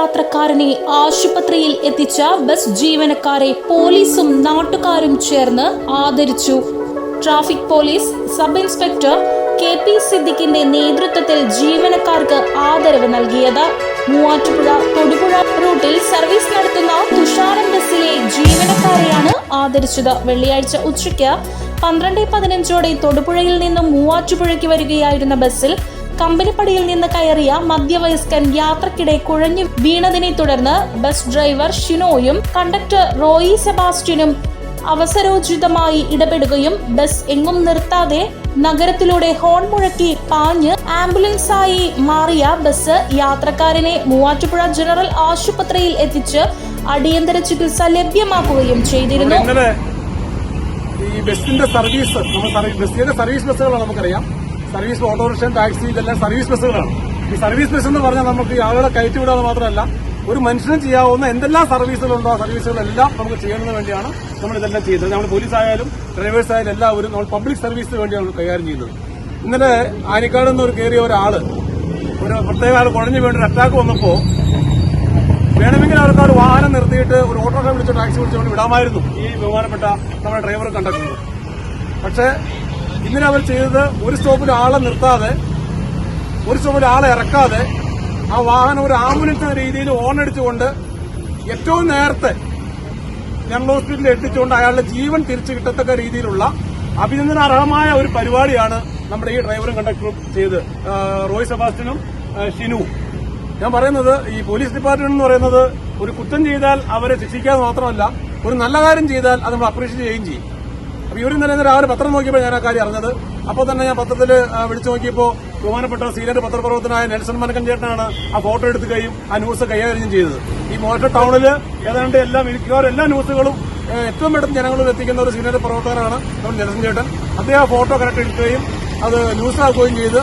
യാത്രക്കാരനെ ആശുപത്രിയിൽ എത്തിച്ച ബസ് ജീവനക്കാരെ പോലീസും നാട്ടുകാരും ചേർന്ന് ആദരിച്ചു. Traffic police sub inspector K P സിദ്ദിഖിന്റെ നേതൃത്വത്തിൽ ജീവനക്കാർക്ക് ആദരവ് നൽകിയത്. മൂവാറ്റുപുഴ തൊടുപുഴ റൂട്ടിൽ സർവീസ് നടത്തുന്ന തുഷാരൻ ബസ്സിലെ ജീവനക്കാരെയാണ് ആദരിച്ചത്. വെള്ളിയാഴ്ച ഉച്ചയ്ക്ക് പന്ത്രണ്ട് പതിനഞ്ചോടെ തൊടുപുഴയിൽ നിന്നും മൂവാറ്റുപുഴയ്ക്ക് വരികയായിരുന്ന ബസ്സിൽ കമ്പനിപ്പടിയിൽ നിന്ന് കയറിയ മധ്യവയസ്കൻ യാത്രക്കിടെ കുഴഞ്ഞു വീണതിനെ തുടർന്ന് ബസ് ഡ്രൈവർ ഷിനോയും കണ്ടക്ടർ റോയി സെബാസ്റ്റ്യനും അവസരോചിതമായി ഇടപെടുകയും ബസ് എങ്ങും നിർത്താതെ നഗരത്തിലൂടെ ഹോൺ മുഴക്കി പാഞ്ഞ് ആംബുലൻസായി മാറിയ ബസ് യാത്രക്കാരനെ മൂവാറ്റുപുഴ ജനറൽ ആശുപത്രിയിൽ എത്തിച്ച് അടിയന്തര ചികിത്സ ലഭ്യമാക്കുകയും ചെയ്തിരുന്നു. ഈ ബസ്സിന്റെ സർവീസ് ബസ്സിന്റെ സർവീസ് ബസ്സുകളാണ് നമുക്കറിയാം. സർവീസ് ഓട്ടോറിക്ഷ ടാക്സി ഇതെല്ലാം സർവീസ് ബസ്സുകളാണ്. ഈ സർവീസ് ബസ് എന്ന് പറഞ്ഞാൽ നമുക്ക് ആളുകളെ കയറ്റി വിടാതെ മാത്രമല്ല ഒരു മനുഷ്യനും ചെയ്യാവുന്ന എന്തെല്ലാം സർവീസുകളുണ്ടോ ആ സർവീസുകളെല്ലാം നമുക്ക് ചെയ്യുന്നതിന് വേണ്ടിയാണ് നമ്മൾ ഇതെല്ലാം ചെയ്യുന്നത്. നമ്മൾ പോലീസ് ആയാലും ഡ്രൈവേഴ്സ് ആയാലും എല്ലാവരും നമ്മൾ പബ്ലിക് സർവീസിന് വേണ്ടിയാണ് കൈകാര്യം ചെയ്യുന്നത്. ഇന്നലെ ആനിക്കാട് നിന്ന് ഒരു കയറിയ ഒരാൾ ഒരു പ്രത്യേക ആൾ കുഴഞ്ഞു വേണ്ടി ഒരു അറ്റാക്ക് വന്നപ്പോൾ വേണമെങ്കിൽ ആൾക്കാർ വാഹനം നിർത്തിയിട്ട് ഒരു ഓട്ടോറിക്ഷ വിളിച്ചോ ടാക്സി വിളിച്ചുകൊണ്ട് വിടാമായിരുന്നു. ഈ ബഹുമാനപ്പെട്ട നമ്മുടെ ഡ്രൈവർ കണ്ടെത്തുന്നത്. പക്ഷേ ഇന്നലെ അവർ ചെയ്തത് ഒരു സ്റ്റോപ്പിൽ ആളെ നിർത്താതെ ഒരു സ്റ്റോപ്പിൽ ആളെ ഇറക്കാതെ ആ വാഹനം ഒരു ആംബുലൻസ് എന്ന രീതിയിൽ ഓണടിച്ചുകൊണ്ട് ഏറ്റവും നേരത്തെ ജനറൽ ഹോസ്പിറ്റലിൽ എത്തിച്ചുകൊണ്ട് അയാളുടെ ജീവൻ തിരിച്ചു കിട്ടത്തക്ക രീതിയിലുള്ള അഭിനന്ദനാർഹമായ ഒരു പരിപാടിയാണ് നമ്മുടെ ഈ ഡ്രൈവറും കണ്ടക്ടറും ചെയ്ത്. റോയ് സെബാസ്റ്റ്യനും ആ, ഷിനുവും ഞാൻ പറയുന്നത് ഈ പോലീസ് ഡിപ്പാർട്ട്മെന്റ് എന്ന് പറയുന്നത് ഒരു കുറ്റം ചെയ്താൽ അവരെ ശിക്ഷിക്കാതെ മാത്രമല്ല ഒരു നല്ല കാര്യം ചെയ്താൽ അത് നമ്മൾ അപ്രീഷിയേറ്റ് ചെയ്യുകയും ചെയ്യും. ഇന്നലെ ഇന്ന് രാവിലെ പത്രം നോക്കിയപ്പോൾ ഞാൻ ആ കാര്യം അറിഞ്ഞത്. അപ്പോൾ തന്നെ ഞാൻ പത്രത്തിൽ വിളിച്ചു നോക്കിയപ്പോൾ ബഹുമാനപ്പെട്ട സീനിയർ പത്രപ്രവർത്തനായ നെൽസൺ മനക്കൻ ചേട്ടനാണ് ആ ഫോട്ടോ എടുക്കുകയും ആ ന്യൂസ് കൈകാര്യം ചെയ്തത്. ഈ മോട്ട ടൗണിൽ ഏതാണ്ട് എല്ലാ മിക്കവാറും എല്ലാ ന്യൂസുകളും ഏറ്റവും പെട്ടെന്ന് ജനങ്ങളിൽ എത്തിക്കുന്ന ഒരു സീനിയർ പ്രവർത്തകനാണ് നമ്മുടെ നെൽസൺ ചേട്ടൻ. അദ്ദേഹം ആ ഫോട്ടോ കറക്റ്റ് എടുക്കുകയും അത് ന്യൂസാക്കുകയും ചെയ്ത്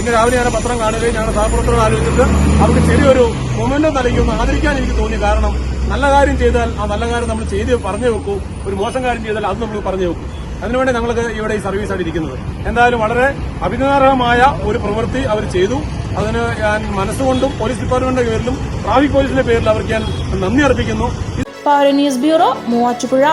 ഇന്ന് രാവിലെ ഞാൻ പത്രം കാണുകയും ഞങ്ങളുടെ സഹപ്രവർത്തകർ ആലോചിച്ചിട്ട് അവർക്ക് ചെറിയൊരു മൊമെന്റം നൽകിയൊന്ന് ആദരിക്കാൻ എനിക്ക് തോന്നി കാരണം നല്ല കാര്യം ചെയ്താൽ ആ നല്ല കാര്യം നമ്മൾ ചെയ്ത് പറഞ്ഞു വെക്കൂ. ഒരു മോശം കാര്യം ചെയ്താൽ അത് നമ്മൾ പറഞ്ഞു വെക്കും. അതിനുവേണ്ടി ഞങ്ങൾക്ക് ഇവിടെ ഈ സർവീസ് ആയിട്ട് ഇരിക്കുന്നത്. എന്തായാലും വളരെ അഭിനന്ദനമായ ഒരു പ്രവൃത്തി അവർ ചെയ്തു. അതിന് ഞാൻ മനസ്സുകൊണ്ടും പോലീസ് ഡിപ്പാർട്ട്മെന്റിന്റെ പേരിലും ട്രാഫിക് പോലീസിന്റെ പേരിലും അവർക്ക് ഞാൻ നന്ദി അർപ്പിക്കുന്നു. News bureau Muvattupuzha.